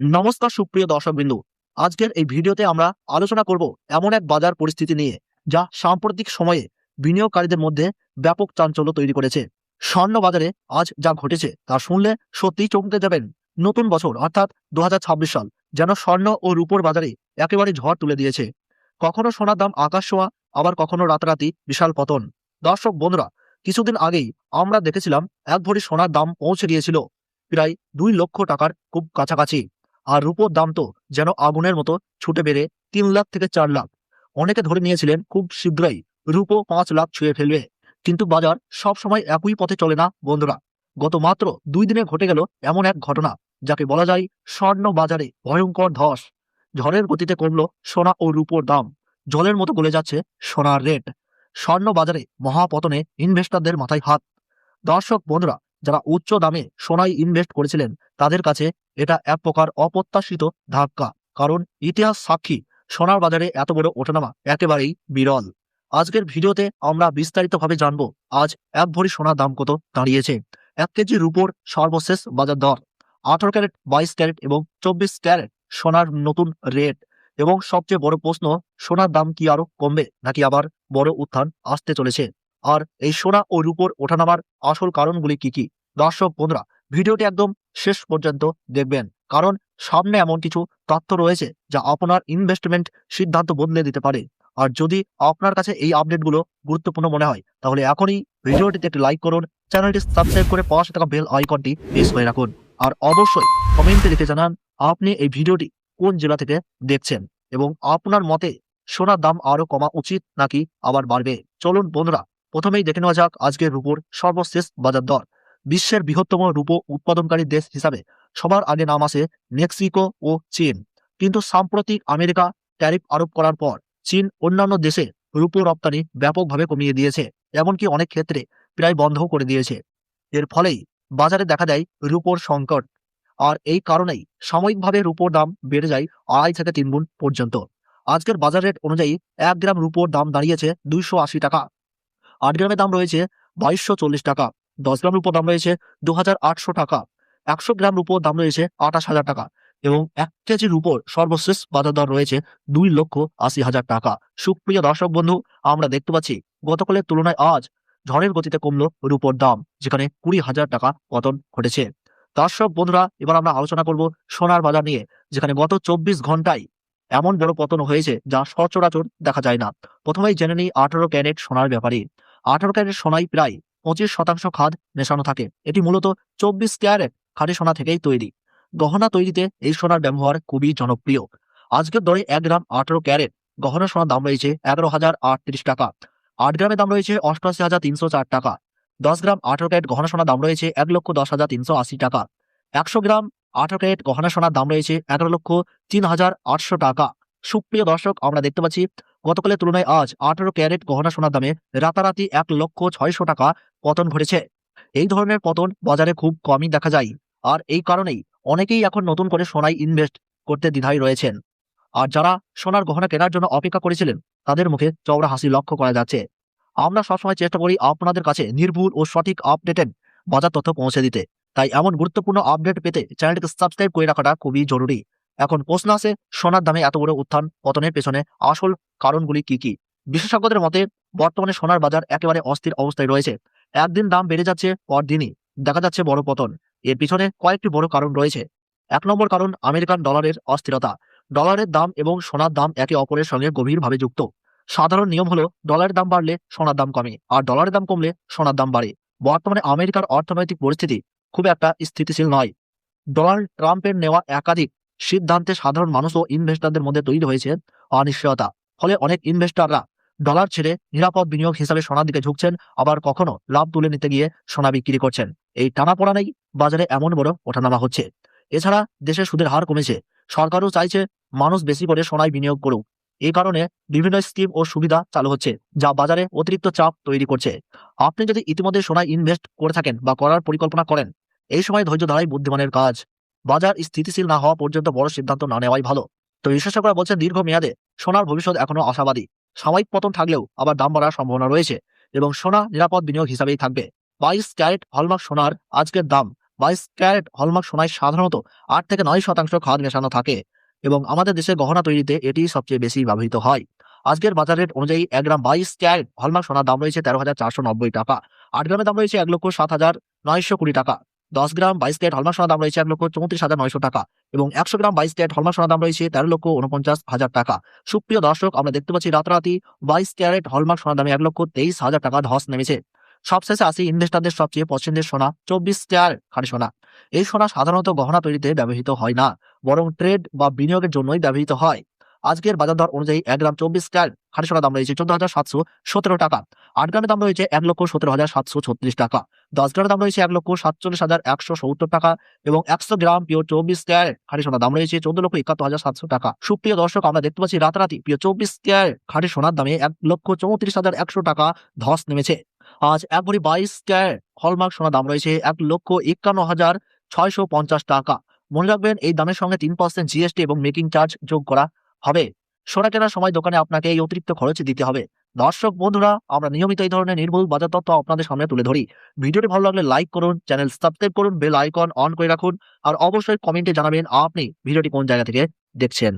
নমস্কার সুপ্রিয় দর্শকবৃন্দু। আজকের এই ভিডিওতে আমরা আলোচনা করব এমন এক বাজার পরিস্থিতি নিয়ে, যা সাম্প্রতিক সময়ে বিনিয়োগকারীদের মধ্যে ব্যাপক চাঞ্চল্য তৈরি করেছে। স্বর্ণ বাজারে আজ যা ঘটেছে, তা শুনলে সত্যিই চমকে যাবেন নতুন বছর, অর্থাৎ দু হাজার ছাব্বিশ সাল, যেন স্বর্ণ ও রূপোর বাজারে একেবারে ঝড় তুলে দিয়েছে। কখনো সোনার দাম আকাশ ছোঁয়া, আবার কখনো রাতারাতি বিশাল পতন। দর্শক বন্ধুরা, কিছুদিন আগেই আমরা দেখেছিলাম, এক ভরি সোনার দাম পৌঁছে গিয়েছিল প্রায় দুই লক্ষ টাকার খুব কাছাকাছি। আর রূপোর দাম তো যেন আগুনের মতো ছুটে বেড়ে তিন লাখ থেকে চার লাখ। অনেকে ধরে নিয়েছিলেন খুব শীঘ্রই রূপো পাঁচ লাখ ছুঁয়ে ফেলবে। কিন্তু বাজার সব সময় একই পথে চলে না, বন্ধুরা। গত মাত্র দুই দিনে ঘটে গেল এমন এক ঘটনা, যাকে বলা যায় স্বর্ণ বাজারে ভয়ঙ্কর ধস। ঝড়ের গতিতে কমল সোনা ও রূপোর দাম। জলের মতো গলে যাচ্ছে সোনার রেট। স্বর্ণ বাজারে মহাপতনে ইনভেস্টরদের মাথায় হাত। দর্শক, বন্ধুরা, যারা উচ্চ দামে সোনায় ইনভেস্ট করেছিলেন তাদের কাছে এটা এক প্রকার অপ্রত্যাশিত ধাক্কা, কারণ ইতিহাস সাক্ষী, সোনার বাজারে এত বড় ওঠানামা একেবারেই বিরল। আজকের ভিডিওতে আমরা বিস্তারিতভাবে জানব, আজ এক ভরি সোনার দাম কত দাঁড়িয়েছে, এক কেজি রুপোর সর্বশেষ বাজার দর, আঠারো ক্যারেট, বাইশ ক্যারেট এবং চব্বিশ ক্যারেট সোনার নতুন রেট এবং সবচেয়ে বড় প্রশ্ন, সোনার দাম কি আরও কমবে নাকি আবার বড় উত্থান আসতে চলেছে? আর এই সোনা ও রূপোর ওঠানামার আসল কারণগুলি কি কি? দর্শক বন্ধুরা ভিডিওটি একদম শেষ পর্যন্ত দেখবেন। কারণ সামনে এমন কিছু তথ্য রয়েছে যা আপনার ইনভেস্টমেন্ট সিদ্ধান্ত বদলে দিতে পারে। আর যদি আপনার কাছে এই আপডেটগুলো গুরুত্বপূর্ণ মনে হয়, তাহলে এখনই ভিডিওটিতে একটি লাইক করুন, চ্যানেলটি সাবস্ক্রাইব করে পাশে থাকা বেল আইকনটি প্রেস করে রাখুন। আর অবশ্যই কমেন্টে লিখে জানান, আপনি এই ভিডিওটি কোন জেলা থেকে দেখছেন? এবং আপনার মতে সোনার দাম আরও কমা উচিত নাকি আবার বাড়বে? চলুন বন্ধুরা, প্রথমেই দেখে নেওয়া যাক আজকের রূপোর সর্বশেষ বাজার দর। বিশ্বের বৃহত্তম রূপো উৎপাদনকারী দেশ হিসাবে সবার আগে নাম আসে মেক্সিকো ও চীন। কিন্তু সাম্প্রতিক আমেরিকা ট্যারিফ আরোপ করার পর চীন অন্যান্য দেশে রূপো রপ্তানি ব্যাপকভাবে কমিয়ে দিয়েছে, এমনকি অনেক ক্ষেত্রে প্রায় বন্ধও করে দিয়েছে। এর ফলেই বাজারে দেখা দেয় রূপোর সংকট। আর এই কারণেই সাময়িকভাবে রূপোর দাম বেড়ে যায় আড়াই থেকে তিন গুণ পর্যন্ত। আজকের বাজার রেট অনুযায়ী এক গ্রাম রূপোর দাম দাঁড়িয়েছে দুইশো আশি টাকা। আট গ্রামের দাম রয়েছে বাইশশো টাকা। দশ গ্রাম রূপোর দাম রয়েছে দু হাজার আটশো টাকা। একশো গ্রাম রূপোর দাম রয়েছে আঠাশ হাজার টাকা এবং এক কেজি রূপোর সর্বশেষ বাজার দর রয়েছে দুই লক্ষ আশি হাজার টাকা। সুপ্রিয় দর্শক বন্ধু, আমরা দেখতে পাচ্ছি গতকালের তুলনায় আজ ঝড়ের গতিতে কমলো রূপোর দাম, যেখানে কুড়ি হাজার টাকা পতন ঘটেছে। দর্শক বন্ধুরা, এবার আমরা আলোচনা করব সোনার বাজার নিয়ে, যেখানে গত চব্বিশ ঘন্টায় এমন বড় পতন হয়েছে যা সচরাচর দেখা যায় না। প্রথমেই জেনে নিই আঠারো ক্যারেট সোনার ব্যাপারে। আঠারো ক্যারেট সোনাই প্রায় পঁচিশ শতাংশ খাদ মেশানো থাকে। এটি মূলত চব্বিশ ক্যারেট খাঁটি সোনা থেকেই তৈরি। গহনা তৈরিতে এই সোনার ব্যবহার খুবই জনপ্রিয়। আজকের দরে এক গ্রাম আঠারো ক্যারেট গহনা সোনার দাম রয়েছে এগারো হাজার আটত্রিশ টাকা। আট গ্রামের দাম রয়েছে অষ্টআশি হাজার তিনশো চার টাকা। দশ গ্রাম আঠারো ক্যারেট গহনা সোনার দাম রয়েছে এক লক্ষ দশ হাজার তিনশো আশি টাকা। একশো গ্রাম আঠারো ক্যারেট গহনা সোনার দাম রয়েছে এগারো লক্ষ তিন হাজার আটশো টাকা। সুপ্রিয় দর্শক, আমরা দেখতে পাচ্ছি গতকালের তুলনায় আজ আঠারো ক্যারেট গহনা সোনার দামে রাতারাতি এক লক্ষ ছয়শো টাকা পতন ঘটেছে। এই ধরনের পতন বাজারে খুব কমই দেখা যায়। আর এই কারণেই অনেকেই এখন নতুন করে সোনায় ইনভেস্ট করতে দ্বিধায় রয়েছেন। আর যারা সোনার গহনা কেনার জন্য অপেক্ষা করেছিলেন, তাদের মুখে চওড়া হাসি লক্ষ্য করা যাচ্ছে। আমরা সবসময় চেষ্টা করি আপনাদের কাছে নির্ভুল ও সঠিক আপডেটেড বাজার তথ্য পৌঁছে দিতে। তাই এমন গুরুত্বপূর্ণ আপডেট পেতে চ্যানেলটিকে সাবস্ক্রাইব করে রাখাটা খুবই জরুরি। এখন প্রশ্ন আছে সোনার দামে এত বড় উত্থান পতনের পেছনে আসল কারণগুলি কি কি? বিশেষজ্ঞদের মতে, বর্তমানে সোনার বাজার একেবারে অস্থির অবস্থায় রয়েছে। একদিন দাম বেড়ে যাচ্ছে পরদিনই। দেখা যাচ্ছে বড় পতন। এর পিছনে কয়েকটি বড় কারণ রয়েছে। এক নম্বর কারণ আমেরিকান ডলারের অস্থিরতা। ডলারের দাম এবং সোনার দাম একে অপরের সঙ্গে গভীরভাবে যুক্ত। সাধারণ নিয়ম হলো, ডলারের দাম বাড়লে সোনার দাম কমে, আর ডলারের দাম কমলে সোনার দাম বাড়ে। বর্তমানে আমেরিকার অর্থনৈতিক পরিস্থিতি খুব একটা স্থিতিশীল নয়। ডোনাল্ড ট্রাম্পের নেওয়া একাধিক সিদ্ধান্তে সাধারণ মানুষ ও ইনভেস্টরদের মধ্যে তৈরি হয়েছে অনিশ্চয়তা। ফলে অনেক ইনভেস্টররা ডলার ছেড়ে নিরাপদ বিনিয়োগ হিসাবে সোনার দিকে ঝুঁকছেন, আবার কখনো লাভ তুলে নিতে গিয়ে সোনা বিক্রি করছেন। এই টানাপোড়ানেই বাজারে এমন বড় ওঠানামা হচ্ছে। এছাড়া দেশে সুদের হার কমেছে। সরকারও চাইছে মানুষ বেশি করে সোনায় বিনিয়োগ করুক। এই কারণে বিভিন্ন স্কিম ও সুবিধা চালু হচ্ছে, যা বাজারে অতিরিক্ত চাপ তৈরি করছে। আপনি যদি ইতিমধ্যে সোনায় ইনভেস্ট করে থাকেন বা করার পরিকল্পনা করেন, এই সময় ধৈর্য ধরাই বুদ্ধিমানের কাজ। বাজার স্থিতিশীল না হওয়া পর্যন্ত বড় সিদ্ধান্ত না নেওয়াই ভালো। তো বিশেষজ্ঞরা বলছেন দীর্ঘ মেয়াদে সোনার ভবিষ্যৎ এখনও আশাবাদী। সাময়িক পতন থাকলেও আবার দাম বাড়ার সম্ভাবনা রয়েছে এবং সোনা নিরাপদ বিনিয়োগ হিসাবেই থাকবে। বাইশ ক্যারেট হলমার্ক সোনার আজকের দাম। বাইশ ক্যারেট হলমার্ক সোনায় সাধারণত আট থেকে নয় শতাংশ খাদ মেশানো থাকে এবং আমাদের দেশে গহনা তৈরিতে এটি সবচেয়ে বেশি ব্যবহৃত হয়। আজকের বাজার রেট অনুযায়ী এক গ্রাম বাইশ ক্যারেট হলমার্ক সোনার দাম রয়েছে তেরো হাজার চারশো নব্বই টাকা। আট গ্রামের দাম রয়েছে এক লক্ষ সাত হাজার নয়শো কুড়ি টাকা। দশ গ্রাম বাইশ ক্যারেট হলমার্ক সোনার দাম রয়েছে এক লক্ষ চৌত্রিশ হাজার নয়শো টাকা এবং একশো গ্রাম বাইশ ক্যারেট হলমার্ক সোনার দাম রয়েছে তেরো লক্ষ উনপঞ্চাশ হাজার টাকা। সুপ্রিয় দর্শক, আমরা দেখতে পাচ্ছি রাতারাতি বাইশ ক্যারেট হলমার্ক সোনার দামে এক লক্ষ তেইশ হাজার টাকা ধস নেমেছে। সবশেষে আসি ইনভেস্টারদের সবচেয়ে পছন্দের সোনা, চব্বিশ ক্যারেট খাঁটি সোনা। এই সোনা সাধারণত গহনা তৈরিতে ব্যবহৃত হয় না, বরং ট্রেড বা বিনিয়োগের জন্যই ব্যবহৃত হয়। আজকের বাজার দর অনুযায়ী এক গ্রাম চব্বিশ ক্যারেট খাঁটি সোনার দাম রয়েছে চোদ্দ হাজার সাতশো সতেরো টাকা। আট গ্রামের দাম রয়েছে এক লক্ষ সতেরো হাজার সাতশো ছত্রিশ টাকা। দশ গ্রামের দাম রয়েছে এক লক্ষ সাতচল্লিশ হাজার একশো সত্তর টাকা এবং একশো গ্রাম পিও চব্বিশ ক্যারেট খাঁটি সোনার দাম রয়েছে চোদ্দ লক্ষ একাত্তর হাজার সাতশো টাকা। সুপ্রিয় দর্শক, আমরা দেখতে পাচ্ছি রাতারাতি পিও চব্বিশ ক্যারেট খাঁটি সোনার দামে এক লক্ষ চৌত্রিশ হাজার একশো টাকা ধস নেমেছে। আজ এক ভরি বাইশ ক্যারেট হলমার্ক সোনার দাম রয়েছে এক লক্ষ একান্ন হাজার ছয়শো পঞ্চাশ টাকা। মনে রাখবেন, এই দামের সঙ্গে তিন পার্সেন্ট জিএসটি এবং মেকিং চার্জ যোগ করা হবে। সোনা কেনার সময় দোকানে আপনাকে এই অতিরিক্ত খরচ দিতে হবে। দর্শক, বন্ধুরা, আমরা নিয়মিত এই ধরনের নির্ভুল বাজার তথ্য আপনাদের সামনে তুলে ধরি। ভিডিওটি ভালো লাগলে লাইক করুন, চ্যানেল সাবস্ক্রাইব করুন, বেল আইকন অন করে রাখুন, আর অবশ্যই কমেন্টে জানাবেন আপনি ভিডিওটি কোন জায়গা থেকে দেখছেন।